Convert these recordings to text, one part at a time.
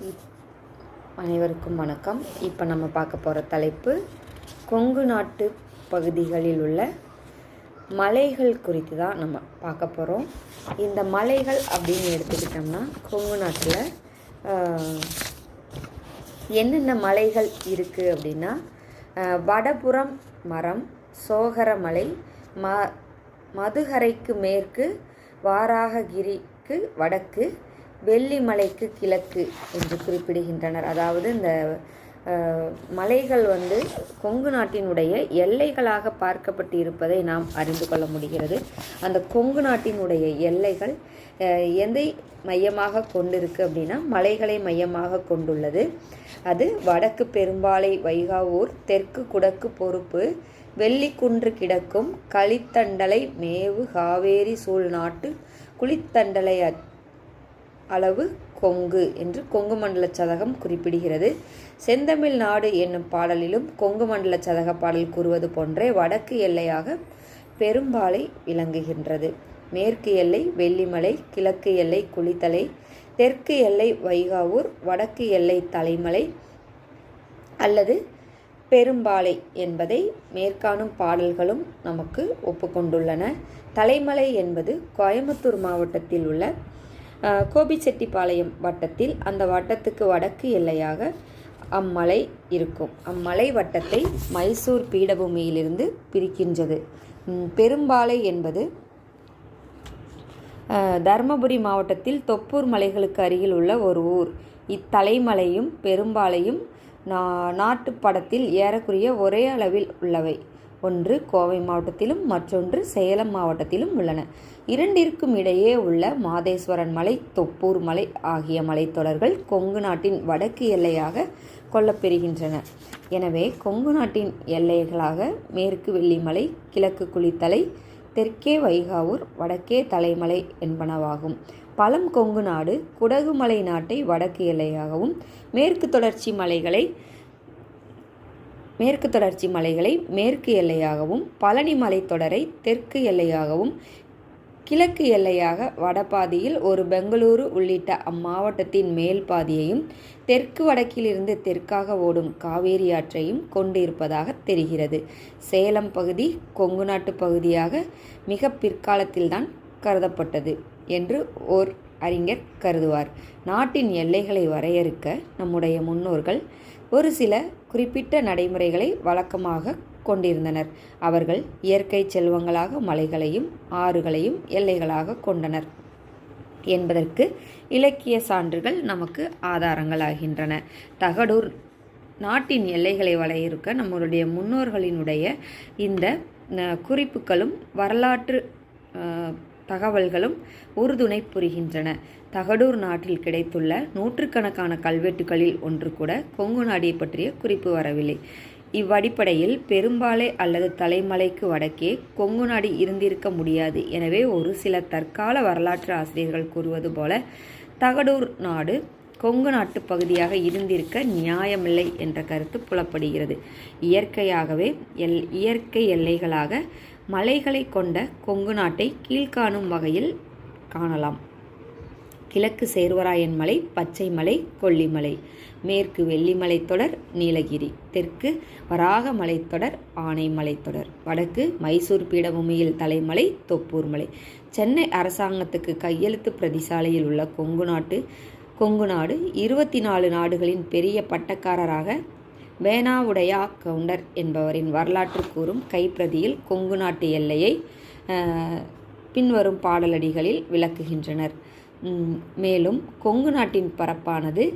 இப்- அனைவருக்கும் வணக்கம். இப்போ நம்ம பார்க்க போகிற தலைப்பு கொங்கு நாட்டு பகுதிகளில் உள்ள மலைகள் குறித்து தான் நம்ம பார்க்க போகிறோம் இந்த மலைகள் அப்படின்னு எடுத்துக்கிட்டோம்னா கொங்கு நாட்டில் என்னென்ன மலைகள் இருக்குது அப்படின்னா வடபுறம் மரம் சோகரமலை ம மதுகரைக்கு மேற்கு வாராககிரிக்கு வடக்கு வெள்ளிமலைக்கு கிழக்கு என்று குறிப்பிடுகின்றனர். அதாவது இந்த மலைகள் வந்து கொங்கு நாட்டினுடைய எல்லைகளாக பார்க்கப்பட்டு இருப்பதை நாம் அறிந்து கொள்ள முடிகிறது. அந்த கொங்கு நாட்டினுடைய எல்லைகள் எதை மையமாக கொண்டிருக்கு அப்படின்னா மலைகளை மையமாக கொண்டுள்ளது. அது வடக்கு பெரும்பாலை வைகாவூர் தெற்கு குடக்கு பொறுப்பு வெள்ளிக்குன்று கிடக்கும் களித்தண்டலை மேவு காவேரி சூழ்நாட்டு குளித்தண்டலை அளவு கொங்கு என்று கொங்கு மண்டல சதகம் குறிப்பிடுகிறது. செந்தமிழ் நாடு என்னும் பாடலிலும் கொங்கு மண்டல சதக பாடல் கூறுவது போன்றே வடக்கு எல்லையாக பெரும்பாலை விளங்குகின்றது. மேற்கு எல்லை வெள்ளிமலை கிழக்கு எல்லை குளித்தலை தெற்கு எல்லை வைகாவூர் வடக்கு எல்லை தலைமலை அல்லது பெரும்பாலை என்பதை மேற்காணும் பாடல்களும் நமக்கு ஒப்புக்கொண்டுள்ளன. தலைமலை என்பது கோயம்புத்தூர் மாவட்டத்தில் உள்ள கோபிச்செட்டிப்பாளையம் வட்டத்தில் அந்த வட்டத்துக்கு வடக்கு எல்லையாக அம்மலை இருக்கும். அம்மலை வட்டத்தை மைசூர் பீடபூமியிலிருந்து பிரிக்கின்றது. பெரும்பாலை என்பது தருமபுரி மாவட்டத்தில் தொப்பூர் மலைகளுக்கு அருகில் உள்ள ஒரு ஊர். இத்தலைமலையும் பெரும்பாலையும் நா நாட்டுப்படத்தில் ஏறக்குறைய ஒரே அளவில் உள்ளவை. ஒன்று கோவை மாவட்டத்திலும் மற்றொன்று சேலம் மாவட்டத்திலும் உள்ளன. இரண்டிற்கும் இடையே உள்ள மாதேஸ்வரன் மலை தொப்பூர் மலை ஆகிய மலைத்தொடர்கள் கொங்கு நாட்டின் வடக்கு எல்லையாக கொள்ளப்பெறுகின்றன. எனவே கொங்கு நாட்டின் எல்லைகளாக மேற்கு வெள்ளிமலை கிழக்கு குளித்தலை தெற்கே வைகாவூர் வடக்கே தலைமலை என்பனவாகும். பழம் கொங்கு நாடு குடகுமலை நாட்டை வடக்கு எல்லையாகவும் மேற்கு தொடர்ச்சி மலைகளை மேற்கு தொடர்ச்சி மலைகளை மேற்கு எல்லையாகவும் பழனி மலைத்தொடரை தெற்கு எல்லையாகவும் கிழக்கு எல்லையாக வடபாதியில் ஒரு பெங்களூரு உள்ளிட்ட அம்மாவட்டத்தின் மேல் பாதியையும் தெற்கு வடக்கிலிருந்து தெற்காக ஓடும் காவேரி ஆற்றையும் கொண்டிருப்பதாக தெரிகிறது. சேலம் பகுதி கொங்கு நாட்டு பகுதியாக மிக பிற்காலத்தில்தான் கருதப்பட்டது என்று ஓர் அறிஞர் கருதுவார். நாட்டின் எல்லைகளை வரையறுக்க நம்முடைய முன்னோர்கள் ஒரு சில குறிப்பிட்ட நடைமுறைகளை வழக்கமாக கொண்டிருந்தனர். அவர்கள் இயற்கை செல்வங்களாக மலைகளையும் ஆறுகளையும் எல்லைகளாக கொண்டனர். என்பதற்கு இலக்கிய சான்றுகள் நமக்கு ஆதாரங்களாகின்றன. தகடூர் நாட்டின் எல்லைகளை வரையறுக்க நம்மளுடைய முன்னோர்களினுடைய இந்த குறிப்புகளும் வரலாற்று தகவல்களும் உறுதுணை புரிகின்றன. தகடூர் நாட்டில் கிடைத்துள்ள நூற்றுக்கணக்கான கல்வெட்டுகளில் ஒன்று கூட கொங்கு நாடியை பற்றிய குறிப்பு வரவில்லை. இவ்வடிப்படையில் பெரும்பாலை அல்லது தலைமலைக்கு வடக்கே கொங்கு நாடு இருந்திருக்க முடியாது. எனவே ஒரு சில தற்கால வரலாற்று ஆசிரியர்கள் கூறுவது போல தகடூர் நாடு கொங்கு நாட்டு பகுதியாக இருந்திருக்க நியாயமில்லை என்ற கருத்து புலப்படுகிறது. இயற்கையாகவே எல் இயற்கை எல்லைகளாக மலைகளை கொண்ட கொங்கு நாட்டை கீழ்காணும் வகையில் காணலாம். கிழக்கு சேர்வராயன் மலை பச்சை மலை கொல்லிமலை மேற்கு வெள்ளிமலை தொடர் நீலகிரி தெற்கு வராக மலைத்தொடர் ஆனை மலைத்தொடர் வடக்கு மைசூர் பீடபூமியில் தலைமலை தொப்பூர் மலை. சென்னை அரசாங்கத்துக்கு கையெழுத்து பிரதிசாலையில் உள்ள கொங்கு நாட்டு கொங்கு நாடு இருபத்தி நாலு நாடுகளின் பெரிய பட்டக்காரராக வேணாவுடையா கவுண்டர் என்பவரின் வரலாற்று கூறும் கைப்பிரதியில் கொங்கு நாட்டு எல்லையை பின்வரும் பாடலடிகளில் விளக்குகின்றனர். மேலும் கொங்கு நாட்டின் பரப்பானது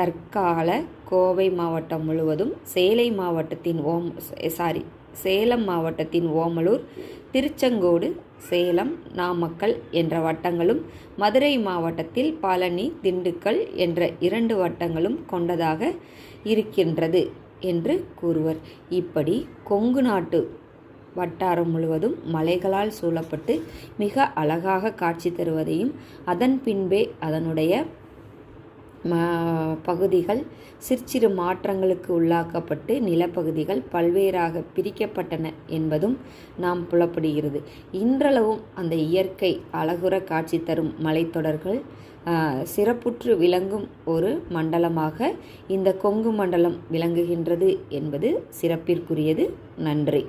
தற்கால கோவை மாவட்டம் முழுவதும் சேலை மாவட்டத்தின் ஓம் சாரி சேலம் மாவட்டத்தின் ஓமலூர் திருச்செங்கோடு சேலம் நாமக்கல் என்ற வட்டங்களும் மதுரை மாவட்டத்தில் பழனி திண்டுக்கல் என்ற இரண்டு வட்டங்களும் கொண்டதாக இருக்கின்றது என்று கூறுவர். இப்படி கொங்கு நாட்டு வட்டாரம் முழுவதும் மலைகளால் சூழப்பட்டு மிக அழகாக காட்சி தருவதையும் அதன் பின்பே அதனுடைய பகுதிகள் சிற்சிறு மாற்றங்களுக்கு உள்ளாக்கப்பட்டு நிலப்பகுதிகள் பல்வேறாக பிரிக்கப்பட்டன என்பதும் நாம் புலப்படுகிறது. இன்றளவும் அந்த இயற்கை அழகுற காட்சி தரும் மலைத்தொடர்கள் சிறப்புற்று விளங்கும் ஒரு மண்டலமாக இந்த கொங்கு மண்டலம் விளங்குகின்றது என்பது சிறப்பிற்குரியது. நன்றி.